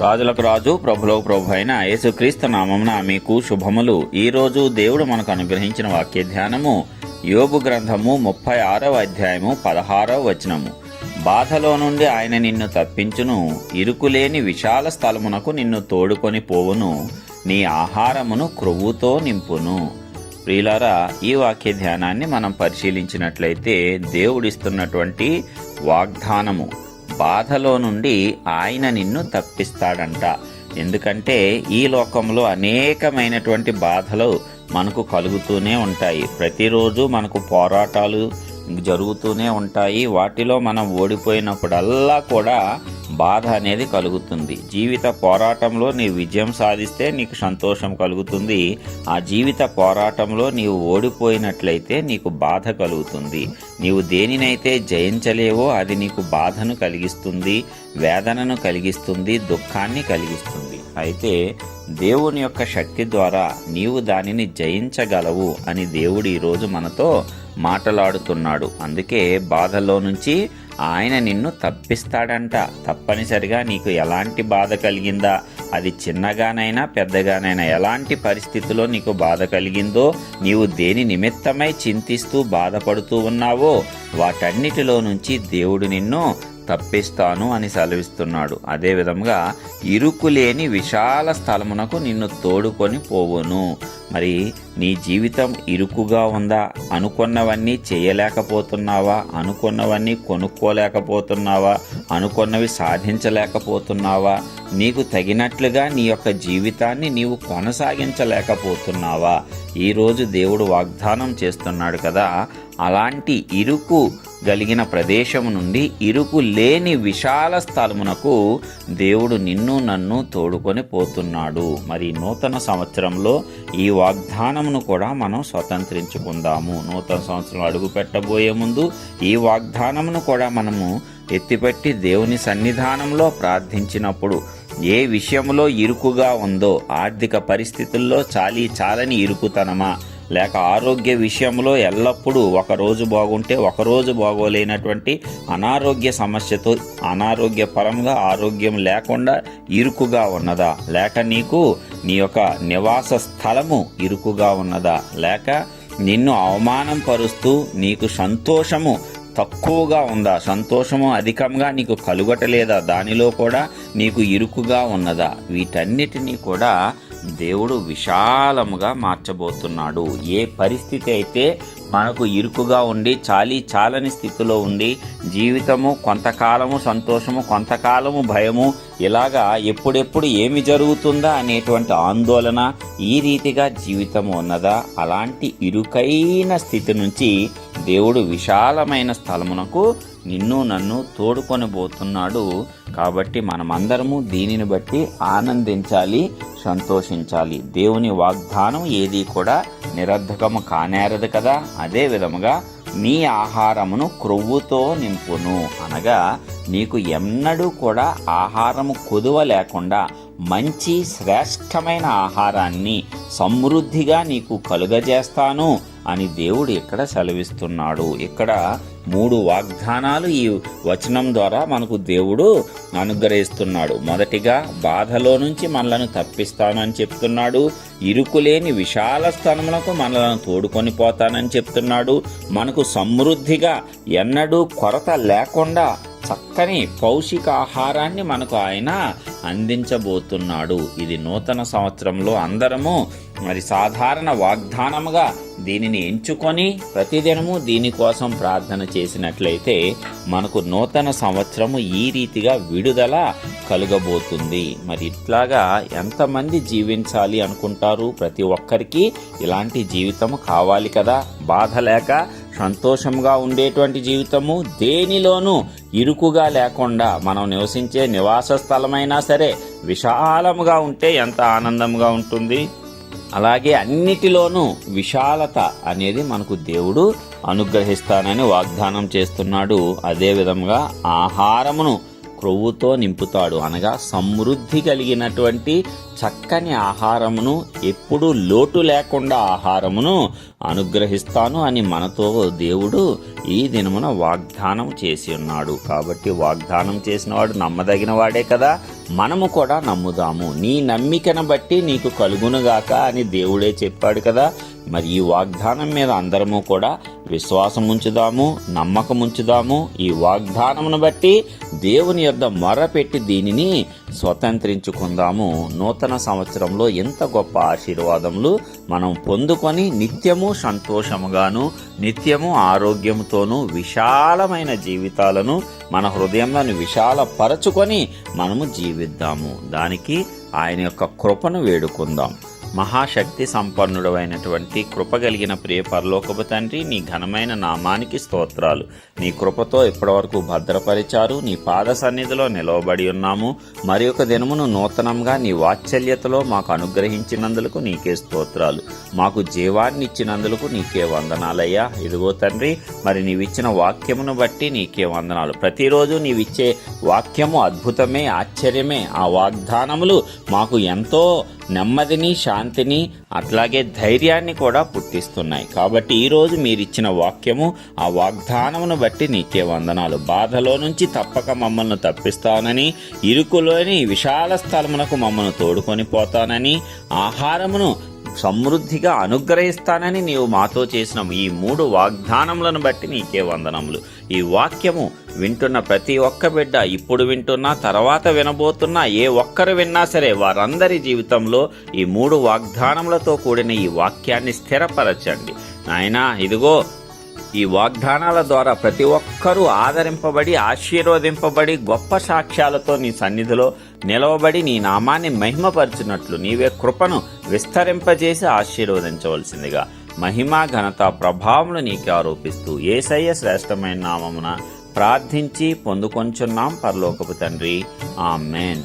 రాజులకు రాజు ప్రభులకు ప్రభు అయిన యేసుక్రీస్తు నామమున మీకు శుభములు. ఈ రోజు దేవుడు మనకు అనుగ్రహించిన వాక్య ధ్యానము యోగు గ్రంథము ముప్పై ఆరవ అధ్యాయము పదహారవ వచనము. బాధలో నుండి ఆయన నిన్ను తప్పించును ఇరుకులేని విశాల స్థలమునకు నిన్ను తోడుకొని పోవును నీ ఆహారమును క్రొవ్వుతో నింపును. ప్రియులారా ఈ వాక్య ధ్యానాన్ని మనం పరిశీలించినట్లయితే దేవుడిస్తున్నటువంటి వాగ్దానము. బాధలో నుండి ఆయన నిన్ను తప్పిస్తాడంట. ఎందుకంటే ఈ లోకంలో అనేకమైనటువంటి బాధలు మనకు కలుగుతూనే ఉంటాయి. ప్రతిరోజు మనకు పోరాటాలు జరుగుతూనే ఉంటాయి. వాటిలో మనం ఓడిపోయినప్పుడల్లా కూడా బాధ అనేది కలుగుతుంది. జీవిత పోరాటంలో నీ విజయం సాధిస్తే నీకు సంతోషం కలుగుతుంది. ఆ జీవిత పోరాటంలో నీవు ఓడిపోయినట్లయితే నీకు బాధ కలుగుతుంది. నీవు దేనినైతే జయించలేవో అది నీకు బాధను కలిగిస్తుంది వేదనను కలిగిస్తుంది దుఃఖాన్ని కలిగిస్తుంది. అయితే దేవుని యొక్క శక్తి ద్వారా నీవు దానిని జయించగలవు అని దేవుడు ఈరోజు మనతో మాటలాడుతున్నాడు. అందుకే బాధలో నుంచి ఆయన నిన్ను తప్పిస్తాడంట. తప్పనిసరిగా నీకు ఎలాంటి బాధ కలిగిందా? అది చిన్నగానైనా పెద్దగానైనా ఎలాంటి పరిస్థితిలో నీకు బాధ కలిగిందో నీవు దేని నిమిత్తమై చింతిస్తూ బాధపడుతూ ఉన్నావో వాటన్నిటిలో నుంచి దేవుడు నిన్ను తప్పిస్తాను అని సెలవిస్తున్నాడు. అదేవిధంగా ఇరుకులేని విశాల స్థలమునకు నిన్ను తోడుకొని పోవును. మరి నీ జీవితం ఇరుకుగా ఉందా? అనుకున్నవన్నీ చేయలేకపోతున్నావా? అనుకున్నవన్నీ కొనుక్కోలేకపోతున్నావా? అనుకున్నవి సాధించలేకపోతున్నావా? నీకు తగినట్లుగా నీ యొక్క జీవితాన్ని నీవు కొనసాగించలేకపోతున్నావా? ఈరోజు దేవుడు వాగ్దానం చేస్తున్నాడు కదా అలాంటి ఇరుకు కలిగిన ప్రదేశము నుండి ఇరుకు లేని విశాల స్థలమునకు దేవుడు నిన్ను నన్ను తోడుకొని పోతున్నాడు. మరి నూతన సంవత్సరంలో ఈ వాగ్దానమును కూడా మనం స్వతంత్రించుకుందాము. నూతన సంవత్సరం అడుగు పెట్టబోయే ముందు ఈ వాగ్దానమును కూడా మనము ఎత్తిపెట్టి దేవుని సన్నిధానంలో ప్రార్థించినప్పుడు ఏ విషయంలో ఇరుకుగా ఉందో ఆర్థిక పరిస్థితుల్లో చాలీ చాలని ఇరుకుతనమా లేక ఆరోగ్య విషయంలో ఎల్లప్పుడూ ఒకరోజు బాగుంటే ఒకరోజు బాగోలేనటువంటి అనారోగ్య సమస్యతో అనారోగ్యపరంగా ఆరోగ్యం లేకుండా ఇరుకుగా ఉన్నదా? లేక నీకు నీ యొక్క నివాస స్థలము ఇరుకుగా ఉన్నదా? లేక నిన్ను అవమానం పరుస్తూ నీకు సంతోషము తక్కువగా ఉందా? సంతోషము అధికంగా నీకు కలుగటలేదా? దానిలో కూడా నీకు ఇరుకుగా ఉన్నదా? వీటన్నిటినీ కూడా దేవుడు విశాలముగా మార్చబోతున్నాడు. ఏ పరిస్థితి అయితే మనకు ఇరుకుగా ఉండి చాలీ చాలని స్థితిలో ఉండి జీవితము కొంతకాలము సంతోషము కొంతకాలము భయము ఇలాగా ఎప్పుడెప్పుడు ఏమి జరుగుతుందా అనేటువంటి ఆందోళన ఈ రీతిగా జీవితం ఉన్నదా? అలాంటి ఇరుకైన స్థితి నుంచి దేవుడు విశాలమైన స్థలమునకు నిన్ను నన్ను తోడుకొని పోతున్నాడు కాబట్టి మనమందరము దీనిని బట్టి ఆనందించాలి సంతోషించాలి. దేవుని వాగ్దానం ఏది కూడా నిరర్ధకము కానేరదు కదా. అదే విధముగా నీ ఆహారమును క్రొవ్వుతో నింపును అనగా నీకు ఎన్నడూ కూడా ఆహారము కొదువ లేకుండా మంచి శ్రేష్టమైన ఆహారాన్ని సమృద్ధిగా నీకు కలుగజేస్తాను. అని దేవుడు ఇక్కడ సెలవిస్తున్నాడు. ఇక్కడ మూడు వాగ్దానాలు ఈ వచనం ద్వారా మనకు దేవుడు అనుగ్రహిస్తున్నాడు. మొదటిగా బాధలో నుంచి మనలను తప్పిస్తానని చెప్తున్నాడు. ఇరుకులేని విశాల స్థలములకు మనలను తోడుకొని పోతానని చెప్తున్నాడు. మనకు సమృద్ధిగా ఎన్నడూ కొరత లేకుండా చక్కని పౌషికాహారాన్ని మనకు ఆయన అందించబోతున్నాడు. ఇది నూతన సంవత్సరంలో అందరము మరి సాధారణ వాగ్దానముగా దీనిని ఎంచుకొని ప్రతిదినము దీనికోసం ప్రార్థన చేసినట్లయితే మనకు నూతన సంవత్సరము ఈ రీతిగా విడుదల కలుగబోతుంది. మరి ఇట్లాగా ఎంతమంది జీవించాలి అనుకుంటారు? ప్రతి ఒక్కరికి ఇలాంటి జీవితము కావాలి కదా? బాధ లేక సంతోషంగా ఉండేటువంటి జీవితము దేనిలోనూ ఇరుకుగా లేకుండా మనం నివసించే నివాస స్థలమైనా సరే విశాలముగా ఉంటే ఎంత ఆనందంగా ఉంటుంది? అలాగే అన్నిటిలోనూ విశాలత అనేది మనకు దేవుడు అనుగ్రహిస్తానని వాగ్దానం చేస్తున్నాడు. అదేవిధంగా ఆహారమును క్రొవ్వుతో నింపుతాడు. అనగా సమృద్ధి కలిగినటువంటి చక్కని ఆహారమును ఎప్పుడూ లోటు లేకుండా ఆహారమును అనుగ్రహిస్తాను అని మనతో దేవుడు ఈ దినమున వాగ్దానం చేసి ఉన్నాడు. కాబట్టి వాగ్దానం చేసినవాడు నమ్మదగిన వాడే కదా. మనము కూడా నమ్ముదాము. నీ నమ్మికను బట్టి నీకు కలుగునుగాక అని దేవుడే చెప్పాడు కదా. మరి ఈ వాగ్దానం మీద అందరము కూడా విశ్వాసం ఉంచుదాము నమ్మకం ఉంచుదాము ఈ వాగ్దానమును బట్టి దేవుని యొద్ద మొరపెట్టి దీనిని స్వతంత్రించుకుందాము. నూతన సంవత్సరంలో ఎంత గొప్ప ఆశీర్వాదములు మనం పొందుకొని నిత్యము సంతోషముగాను నిత్యము ఆరోగ్యముతోనూ విశాలమైన జీవితాలను మన హృదయంలోని విశాలపరచుకొని మనము జీవిద్దాము. దానికి ఆయన యొక్క కృపను వేడుకుందాం. మహాశక్తి సంపన్నుడమైనటువంటి కృప కలిగిన ప్రియ పరలోకపు తండ్రి నీ ఘనమైన నామానికి స్తోత్రాలు. నీ కృపతో ఇప్పటివరకు భద్రపరిచారు. నీ పాద సన్నిధిలో నిలవబడి ఉన్నాము. మరి ఒక దినమును నూతనంగా నీ వాత్సల్యతలో మాకు అనుగ్రహించినందులకు నీకే స్తోత్రాలు. మాకు జీవాన్ని ఇచ్చినందులకు నీకే వందనాలయ్యా. ఇదిగో తండ్రి మరి నీవిచ్చిన వాక్యమును బట్టి నీకే వందనాలు. ప్రతిరోజు నీవిచ్చే వాక్యము అద్భుతమే ఆశ్చర్యమే. ఆ వాగ్దానములు మాకు ఎంతో నెమ్మదిని శాంతిని అట్లాగే ధైర్యాన్ని కూడా పుట్టిస్తున్నాయి. కాబట్టి ఈరోజు మీరిచ్చిన వాక్యము ఆ వాగ్దానమును బట్టి నీకే వందనాలు. బాధలో నుంచి తప్పక మమ్మల్ని తప్పిస్తానని ఇరుకులోని విశాల స్థలమునకు మమ్మల్ని తోడుకొని పోతానని ఆహారమును సమృద్ధిగా అనుగ్రహిస్తానని నీవు మాతో చేసిన ఈ మూడు వాగ్దానములను బట్టి నీకే వందనములు. ఈ వాక్యము వింటున్న ప్రతి ఒక్క బిడ్డ ఇప్పుడు వింటున్నా తర్వాత వినబోతున్నా ఏ ఒక్కరు విన్నా సరే వారందరి జీవితంలో ఈ మూడు వాగ్దానములతో కూడిన ఈ వాక్యాన్ని స్థిరపరచండి. నాయనా ఇదిగో ఈ వాగ్దానాల ద్వారా ప్రతి ఒక్కరూ ఆదరింపబడి ఆశీర్వదింపబడి గొప్ప సాక్ష్యాలతో నీ సన్నిధిలో నిలవబడి నీ నామాన్ని మహిమపరచునట్లు నీవే కృపను విస్తరింపజేసి ఆశీర్వదించవలసిందిగా. మహిమ ఘనత ప్రభావములు నీకే ఆరోపిస్తూ ఏసయ్య శ్రేష్టమైన నామమున ప్రార్థించి పొందుకొంచున్నాం పరలోకపు తండ్రి. ఆమెన్.